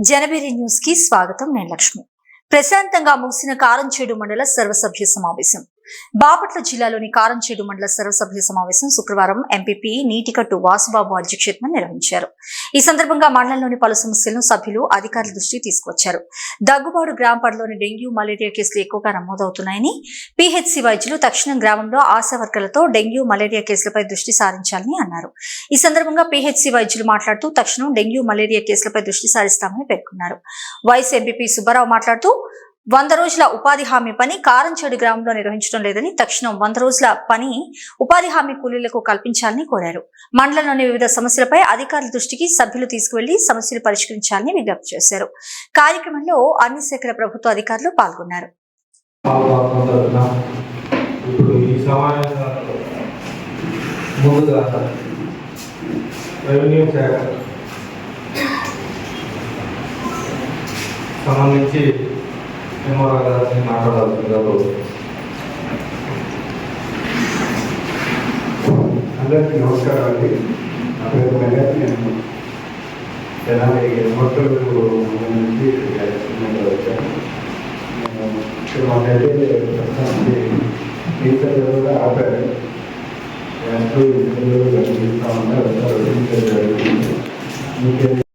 జనబేరి న్యూస్కి స్వాగతం. నేను లక్ష్మి. ప్రశాంతంగా ముగిసిన కారంచేడు మండల సర్వసభ్య సమావేశం. బాపట్ల జిల్లాలోని కారంచేడు మండల సర్వసభ్య సమావేశం శుక్రవారం ఎంపీపీ నీటికట్టు వాసుబాబు అధ్యక్షతన నిర్వహించారు. ఈ సందర్భంగా మండలంలోని పలు సమస్యలను సభ్యులు అధికారుల దృష్టికి తీసుకొచ్చారు దగ్గుబాడు గ్రామ పరిలోని డెంగ్యూ మలేరియా కేసులు ఎక్కువగా నమోదవుతున్నాయని పీహెచ్సీ వైద్యులు తక్షణం గ్రామంలో ఆశా వర్కర్లతో డెంగ్యూ మలేరియా కేసులపై దృష్టి సారించాలని అన్నారు. ఈ సందర్భంగా పీహెచ్సీ వైద్యులు మాట్లాడుతూ తక్షణం డెంగ్యూ మలేరియా కేసులపై దృష్టి సారిస్తామని పేర్కొన్నారు. వైస్ ఎంపీపీ సుబ్బారావు మాట్లాడుతూ వంద రోజుల ఉపాధి హామీ పని కారంచేడు గ్రామంలో నిర్వహించడం లేదని తక్షణం వంద రోజుల పని ఉపాధి హామీ కూలీలకు కల్పించాలని కోరారు. మండలంలోని వివిధ సమస్యలపై అధికారుల దృష్టికి సభ్యులు తీసుకువెళ్ళి సమస్యలు పరిష్కరించాలని విజ్ఞప్తి చేశారు. కార్యక్రమంలో అన్ని శాఖల ప్రభుత్వ అధికారులు పాల్గొన్నారు. సంబంధించి ఎమ్మెల్యే గారిని మాట్లాడాల్సిందిగా కోరుతున్నాను. అందరికీ నమస్కారం అండి నా పేరు మెగాస్ నేను తెలంగాణ మొట్టలు నుంచి చిన్నగా వచ్చాను నేను ఇక్కడ మాకైతే ప్రస్తుతానికి టీచర్ కూడా ఆపారు ఎంతో ఇబ్బందులు కలిగిస్తా ఉన్నారు అంతా రొటీన్ జరుగుతుంది మీకు